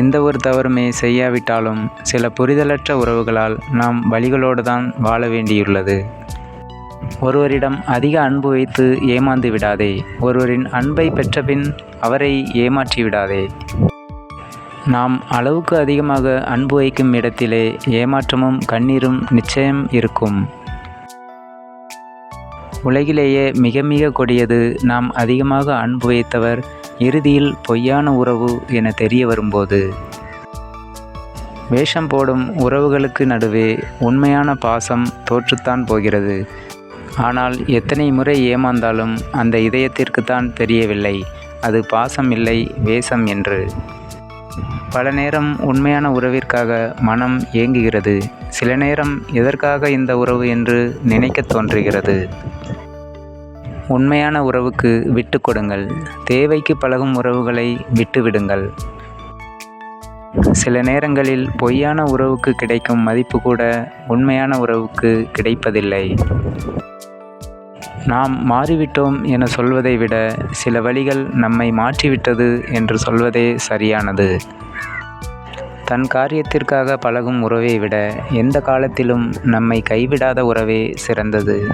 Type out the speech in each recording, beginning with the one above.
எந்த ஒரு தவறுமே செய்யாவிட்டாலும் சில புரிதலற்ற உறவுகளால் நாம் வழிகளோடு தான் வாழ வேண்டியுள்ளது. ஒருவரிடம் அதிக அன்பு வைத்து ஏமாந்து விடாதே. ஒருவரின் அன்பை பெற்றபின் அவரை ஏமாற்றி விடாதே. நாம் அளவுக்கு அதிகமாக அன்பு வைக்கும் இடத்திலே ஏமாற்றமும் கண்ணீரும் நிச்சயம் இருக்கும். உலகிலேயே மிக மிக கொடியது. நாம் அதிகமாக அன்பு வைத்தவர் இறுதியில் பொய்யான உறவு என தெரிய வரும்போது. வேஷம் போடும் உறவுகளுக்கு நடுவே உண்மையான பாசம் தோற்றுத்தான் போகிறது. ஆனால் எத்தனை முறை ஏமாந்தாலும் அந்த இதயத்திற்குத்தான் தெரியவில்லை. அது பாசம் இல்லை வேஷம் என்று. பல நேரம் உண்மையான உறவிற்காக மனம் ஏங்குகிறது. சில நேரம் எதற்காக இந்த உறவு என்று நினைக்கத் தோன்றுகிறது. உண்மையான உறவுக்கு விட்டு கொடுங்கள். தேவைக்கு பழகும் உறவுகளை விட்டுவிடுங்கள் சில நேரங்களில் பொய்யான உறவுக்கு கிடைக்கும் மதிப்பு கூட உண்மையான உறவுக்கு கிடைப்பதில்லை. நாம் மாறிவிட்டோம் என சொல்வதை விட சில வழிகள் நம்மை மாற்றிவிட்டது என்று சொல்வதே சரியானது. தன் காரியத்திற்காக பழகும் உறவை விட எந்த காலத்திலும் நம்மை கைவிடாத உறவே சிறந்தது.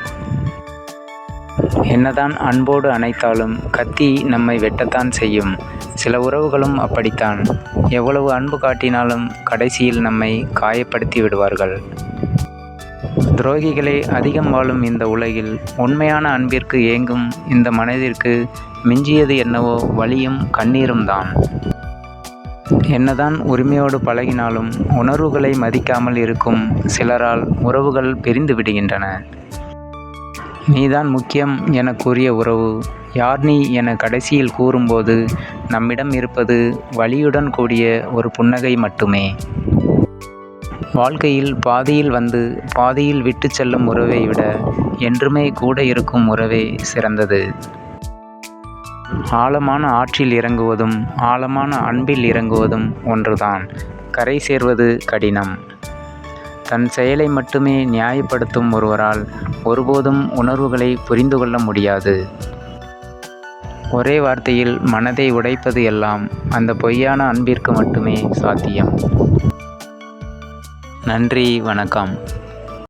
என்னதான் அன்போடு அணைத்தாலும் கத்தி நம்மை வெட்டத்தான் செய்யும். சில உறவுகளும் அப்படித்தான். எவ்வளவு அன்பு காட்டினாலும் கடைசியில் நம்மை காயப்படுத்தி விடுவார்கள். துரோகிகளே அதிகம் வாழும் இந்த உலகில் உண்மையான அன்பிற்கு ஏங்கும் இந்த மனதிற்கு மிஞ்சியது என்னவோ வலியும் கண்ணீரும் தான். என்னதான் உரிமையோடு பழகினாலும் உணர்வுகளை மதிக்காமல் இருக்கும் சிலரால் உறவுகள் பிரிந்து விடுகின்றன. நீதான் முக்கியம் என கூறிய உறவு. யார் நீ என கடைசியில் கூறும்போது நம்மிடம் இருப்பது வலியுடன் கூடிய ஒரு புன்னகை மட்டுமே. வாழ்க்கையில் பாதியில் வந்து பாதியில் விட்டு செல்லும் உறவை விட என்றுமே கூட இருக்கும் உறவே சிறந்தது. ஆழமான ஆற்றில் இறங்குவதும் ஆழமான அன்பில் இறங்குவதும் ஒன்றுதான். கரை சேர்வது கடினம். தன் செயலை மட்டுமே நியாயப்படுத்தும் ஒருவரால் ஒருபோதும் உணர்வுகளை புரிந்து கொள்ள முடியாது. ஒரே வார்த்தையில் மனதை உடைப்பது எல்லாம் அந்த பொய்யான அன்பிற்கு மட்டுமே சாத்தியம். நன்றி வணக்கம்.